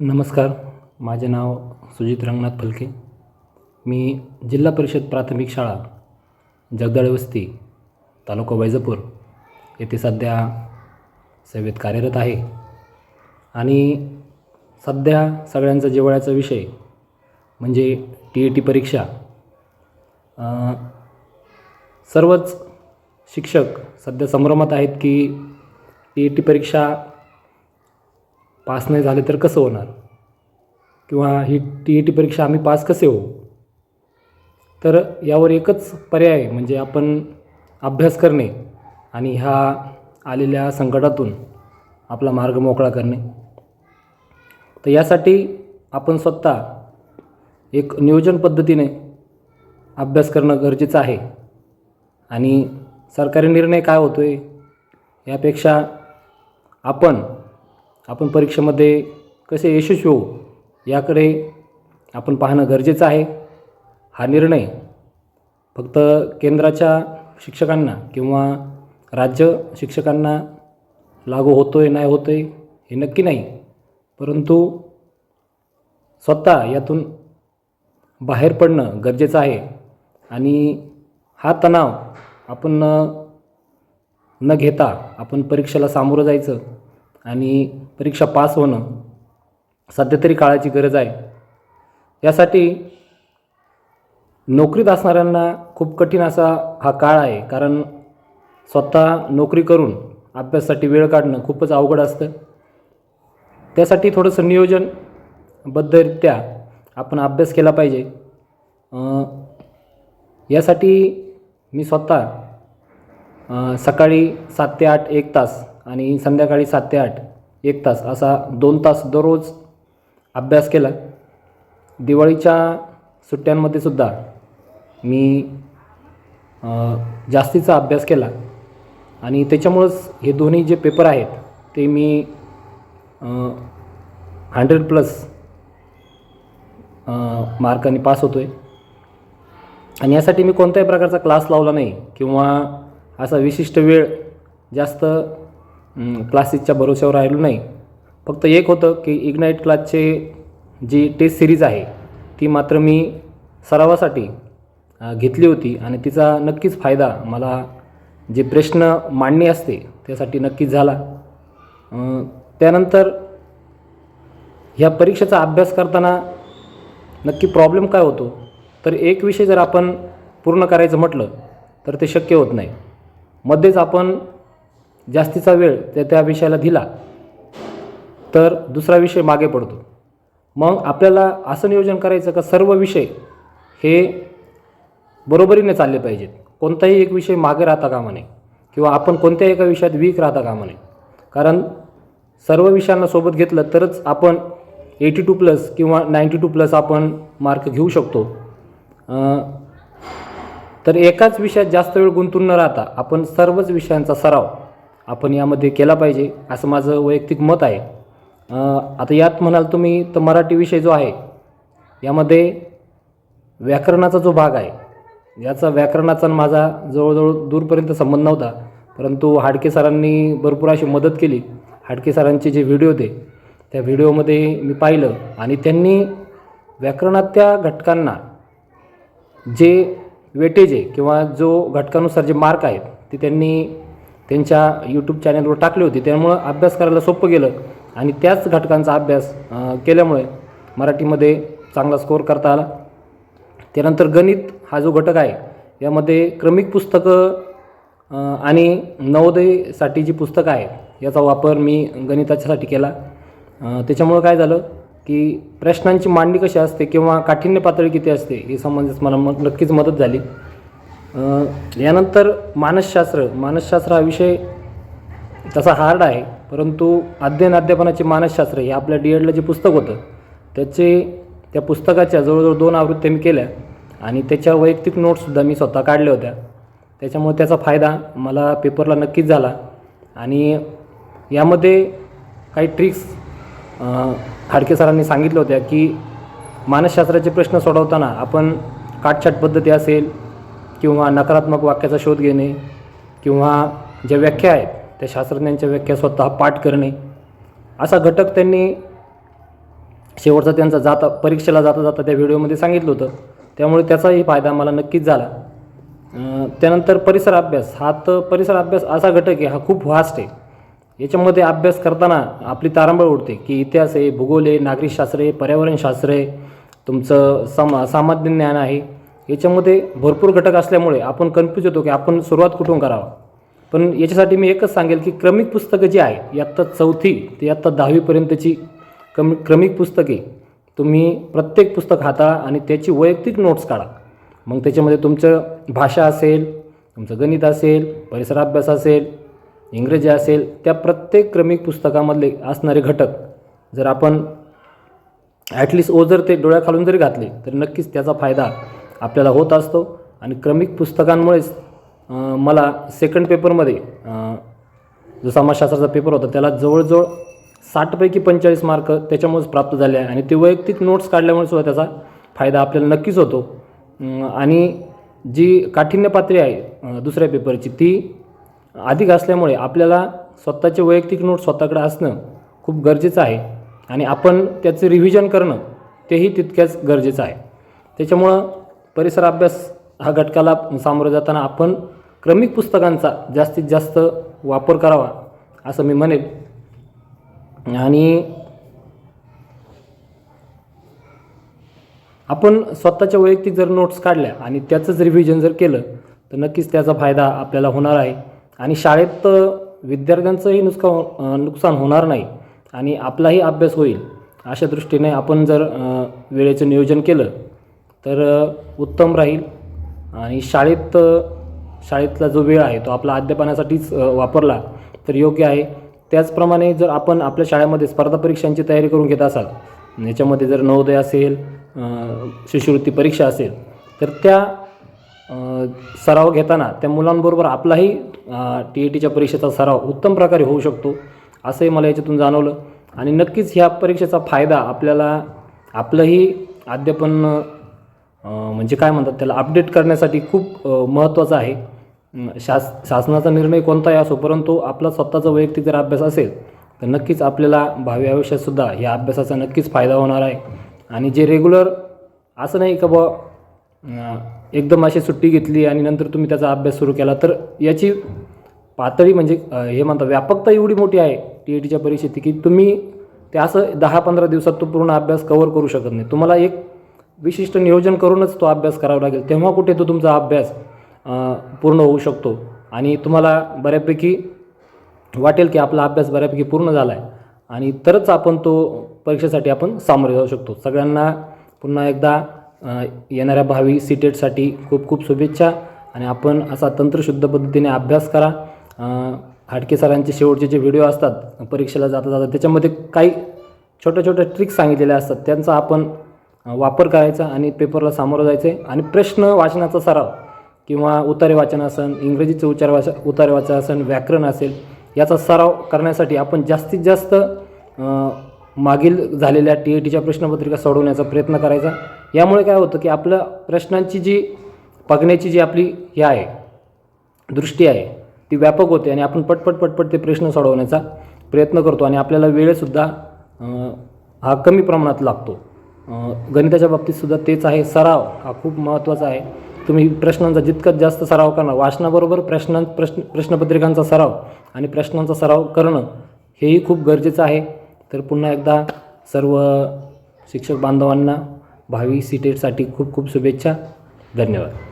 नमस्कार माझे नाव सुजित रंगनाथ फलके. मी जिल्हा परिषद प्राथमिक शाळा जगदाळे वस्ती तालुका वैजापूर येथे सध्या सेवेत कार्यरत आहे. आणि सध्या सगळ्यांचा जिव्हाळ्याचा विषय म्हणजे टी ए टी परीक्षा. सर्वच शिक्षक सध्या संभ्रमात आहेत की टी ए टी परीक्षा पास नाही झाले तर कसं होणार? किंवा ही टी ए टी परीक्षा आम्ही पास कसे होऊ? तर यावर एकच पर्याय म्हणजे आपण अभ्यास करणे आणि ह्या आलेल्या संकटातून आपला मार्ग मोकळा करणे. तर यासाठी आपण स्वतः एक नियोजन पद्धतीने अभ्यास करणं गरजेचं आहे. आणि सरकारी निर्णय काय होतो आहे यापेक्षा आपण आपण परीक्षेमध्ये कसे यशस्वी होऊ याकडे आपण पाहणं गरजेचं आहे. हा निर्णय फक्त केंद्राच्या शिक्षकांना किंवा राज्य शिक्षकांना लागू होतो आहे नाही होतो आहे हे नक्की नाही. परंतु स्वतः यातून बाहेर पडणं गरजेचं आहे आणि हा तणाव आपण न न घेता आपण परीक्षेला सामोरं जायचं आणि परीक्षा पास होणं सध्या तरी काळाची गरज आहे. यासाठी नोकरीत असणाऱ्यांना खूप कठीण असा हा काळ आहे. कारण स्वतः नोकरी करून अभ्यासासाठी वेळ काढणं खूपच अवघड असतं. त्यासाठी थोडंसं नियोजनबद्धरित्या आपण अभ्यास केला पाहिजे. यासाठी मी स्वतः सकाळी सात ते आठ एक तास आणि संध्याकाळी सात ते आठ एक तास असा दोन तास दररोज अभ्यास केला. दिवाळीच्या सुट्ट्यांमध्ये सुद्धा मी जास्तीचा अभ्यास केला. आणि त्याच्यामुळंच हे दोन्ही जे पेपर आहेत ते मी हंड्रेड प्लस मार्कांनी पास होतो आहे आणि यासाठी मी कोणत्याही प्रकारचा क्लास लावला नाही किंवा असा विशिष्ट वेळ जास्त क्लासेसच्या भरोश्यावर राहिलो नाही. फक्त एक होतं की इग्नाईट क्लासचे जी टेस्ट सिरीज आहे ती मात्र मी सरावासाठी घेतली होती आणि तिचा नक्कीच फायदा मला जे प्रश्न मांडणी असते त्यासाठी नक्कीच झाला. त्यानंतर ह्या परीक्षेचा अभ्यास करताना नक्की प्रॉब्लेम काय होतो? तर एक विषय जर आपण पूर्ण करायचं म्हटलं तर ते शक्य होत नाही. मध्येच आपण जास्तीचा वेळ त्या त्या विषयाला दिला तर दुसरा विषय मागे पडतो. मग आपल्याला असं नियोजन करायचं का सर्व विषय हे बरोबरीने चालले पाहिजेत. कोणताही एक विषय मागे राहता कामा नये किंवा आपण कोणत्याही एका विषयात वीक राहता कामा नये. कारण सर्व विषयांना सोबत घेतलं तरच आपण एटी टू प्लस किंवा नाईंटी टू प्लस आपण मार्क घेऊ शकतो. तर एकाच विषयात जास्त वेळ गुंतून न राहता आपण सर्वच विषयांचा सराव आपण यामध्ये केला पाहिजे असं माझं वैयक्तिक मत आहे. आता यात म्हणाल तुम्ही तर मराठी विषय जो आहे यामध्ये व्याकरणाचा जो भाग आहे याचा व्याकरणाचा आणि माझा जवळजवळ दूरपर्यंत संबंध नव्हता परंतु हाडके सरांनी भरपूर अशी मदत केली. हाडके सरांचे जे व्हिडिओ होते त्या व्हिडिओमध्ये मी पाहिलं आणि त्यांनी व्याकरणात त्या घटकांना जे वेटेज आहे किंवा जो घटकानुसार जे मार्क आहेत ते त्यांनी त्यांच्या यूट्यूब चॅनलवर टाकले होते. त्यामुळं अभ्यास करायला सोपं गेलं. आणि त्याच घटकांचा अभ्यास केल्यामुळे मराठीमध्ये चांगला स्कोअर करता आला. त्यानंतर गणित हा जो घटक आहे यामध्ये क्रमिक पुस्तकं आणि नवोदयसाठी जी पुस्तकं आहेत याचा वापर मी गणिताच्यासाठी केला. त्याच्यामुळं काय झालं की प्रश्नांची मांडणी कशी असते किंवा काठिण्य पातळी किती असते हे समजण्यास मला मग नक्कीच मदत झाली. यानंतर मानसशास्त्र मानसशास्त्र हा विषय तसा हार्ड आहे परंतु अध्ययन अध्यापनाचे मानसशास्त्र हे आपल्या डी एडला जे पुस्तक होतं त्याचे त्या पुस्तकाच्या जवळजवळ दोन आवृत्त्या मी केल्या आणि त्याच्या वैयक्तिक नोट्ससुद्धा मी स्वतः काढल्या होत्या. त्याच्यामुळे त्याचा फायदा मला पेपरला नक्कीच झाला आणि यामध्ये काही ट्रिक्स खाडके सरांनी सांगितल्या होत्या की मानसशास्त्राचे प्रश्न सोडवताना आपण काटछाट पद्धती असेल किंवा नकारात्मक वाक्याचा शोध घेणे किंवा ज्या व्याख्या आहेत त्या शास्त्रज्ञांच्या व्याख्या स्वतः पाठ करणे असा घटक त्यांनी शेवटचा त्यांचा जाता परीक्षेला जाता जाता त्या व्हिडिओमध्ये सांगितलं होतं. त्यामुळे त्याचाही फायदा मला नक्कीच झाला. त्यानंतर परिसर अभ्यास. हा तर परिसर अभ्यास असा घटक आहे हा खूप व्हास्ट आहे. याच्यामध्ये अभ्यास करताना आपली तारांबळ उडते की इतिहास आहे भूगोल आहे नागरिकशास्त्र आहे पर्यावरणशास्त्र आहे तुमचं सम सामान्य ज्ञान आहे. याच्यामध्ये भरपूर घटक असल्यामुळे आपण कन्फ्यूज होतो की आपण सुरुवात कुठून करावा? पण याच्यासाठी मी एकच सांगेल की क्रमिक पुस्तकं जी आहे इयत्ता चौथी ते इयत्ता दहावीपर्यंतची कमी क्रमिक पुस्तके तुम्ही प्रत्येक पुस्तक हाताळा आणि त्याची वैयक्तिक नोट्स काढा. मग त्याच्यामध्ये तुमचं भाषा असेल तुमचं गणित असेल परिसर अभ्यास असेल इंग्रजी असेल त्या प्रत्येक क्रमिक पुस्तकामधले असणारे घटक जर आपण ॲटलिस्ट ओ जर ते डोळ्याखालून जरी घातले तर नक्कीच त्याचा फायदा आपल्याला होत असतो. आणि क्रमिक पुस्तकांमुळेच मला सेकंड पेपरमध्ये जो समाजशास्त्राचा पेपर होता त्याला जवळजवळ साठपैकी पंचेचाळीस मार्क त्याच्यामुळेच प्राप्त झाले आहे. आणि ते वैयक्तिक नोट्स काढल्यामुळे सुद्धा त्याचा फायदा आपल्याला नक्कीच होतो. आणि जी काठिण्य पातळी आहे दुसऱ्या पेपरची ती अधिक असल्यामुळे आपल्याला स्वतःचे वैयक्तिक नोट स्वतःकडे असणं खूप गरजेचं आहे. आणि आपण त्याचं रिव्हिजन करणं तेही तितक्याच गरजेचं आहे. त्याच्यामुळं परिसर अभ्यास हा घटकाला सामोरं जाताना आपण क्रमिक पुस्तकांचा जास्तीत जास्त वापर करावा असं मी म्हणेल. आणि आपण स्वतःच्या वैयक्तिक जर नोट्स काढल्या आणि त्याचंच रिव्हिजन जर केलं तर नक्कीच त्याचा फायदा आपल्याला होणार आहे. आणि शाळेत विद्यार्थ्यांचंही नुकसान नुकसान होणार नाही आणि आपलाही अभ्यास होईल. अशा दृष्टीने आपण जर वेळेचं नियोजन केलं तर उत्तम राहील. आणि शाळेत शाळेतला जो वेळ आहे तो आपला अध्यापनासाठीच वापरला तर योग्य आहे. त्याचप्रमाणे जर आपण आपल्या शाळेमध्ये स्पर्धा परीक्षांची तयारी करून घेत असाल याच्यामध्ये जर नवोदय असेल शिष्यवृत्ती परीक्षा असेल तर त्या सराव घेताना त्या मुलांबरोबर आपलाही टी ए टीच्या परीक्षेचा सराव उत्तम प्रकारे होऊ शकतो असंही मला याच्यातून जाणवलं. आणि नक्कीच ह्या परीक्षेचा फायदा आपल्याला आपलंही अध्यापन म्हणजे काय म्हणतात त्याला अपडेट करण्यासाठी खूप महत्त्वाचं आहे. शास शासनाचा निर्णय कोणताही असो परंतु आपला स्वतःचा वैयक्तिक जर अभ्यास असेल तर नक्कीच आपल्याला भावी आयुष्यातसुद्धा या अभ्यासाचा नक्कीच फायदा होणार आहे. आणि जे रेग्युलर असं नाही का बुवा एकदम अशी सुट्टी घेतली आणि नंतर तुम्ही त्याचा अभ्यास सुरू केला तर याची पातळी म्हणजे हे म्हणतात व्यापकता एवढी मोठी आहे टी ए टीच्या परीक्षेची की तुम्ही ते असं दहा पंधरा दिवसात तो पूर्ण अभ्यास कवर करू शकत नाही. तुम्हाला एक विशिष्ट नियोजन करूनच तो अभ्यास करावा लागेल. तेव्हा कुठे तो तुमचा अभ्यास पूर्ण होऊ शकतो. आणि तुम्हाला बऱ्यापैकी वाटेल की आपला अभ्यास बऱ्यापैकी पूर्ण झाला आहे आणि तरच आपण तो परीक्षेसाठी आपण सामोरे जाऊ शकतो. सगळ्यांना पुन्हा एकदा येणाऱ्या भावी सी टेटसाठी खूप खूप शुभेच्छा. आणि आपण असा तंत्रशुद्ध पद्धतीने अभ्यास करा. हाडके सरांचे शेवटचे जे व्हिडिओ असतात परीक्षेला जाता जाता त्याच्यामध्ये काही छोट्या छोट्या ट्रिक्स सांगितलेल्या असतात. त्यांचा आपण वापर करायचा आणि पेपरला सामोरं जायचं आहे आणि प्रश्न वाचनाचा सराव किंवा उतारे वाचन असन इंग्रजीचं उच्चार वाच उतारे वाचन असन व्याकरण असेल याचा सराव करण्यासाठी आपण जास्तीत जास्त मागील झालेल्या टी ए टीच्या प्रश्नपत्रिका सोडवण्याचा प्रयत्न करायचा. यामुळे काय होतं की आपल्या प्रश्नांची जी बघण्याची जी आपली हे आहे दृष्टी आहे ती व्यापक होते आणि आपण पटपट पटपट ते प्रश्न सोडवण्याचा प्रयत्न करतो आणि आपल्याला वेळसुद्धा हा कमी प्रमाणात लागतो. गणिताच्या बाबतीत सुद्धा तेच आहे. सराव हा खूप महत्त्वाचा आहे. तुम्ही प्रश्नांचा जितका जास्त सराव करणार वाचनाबरोबर प्रश्नां प्रश्न प्रश्नपत्रिकांचा सराव आणि प्रश्नांचा सराव करणं हेही खूप गरजेचं आहे. तर पुन्हा एकदा सर्व शिक्षक बांधवांना भावी सी टेटसाठी खूप खूप शुभेच्छा. धन्यवाद.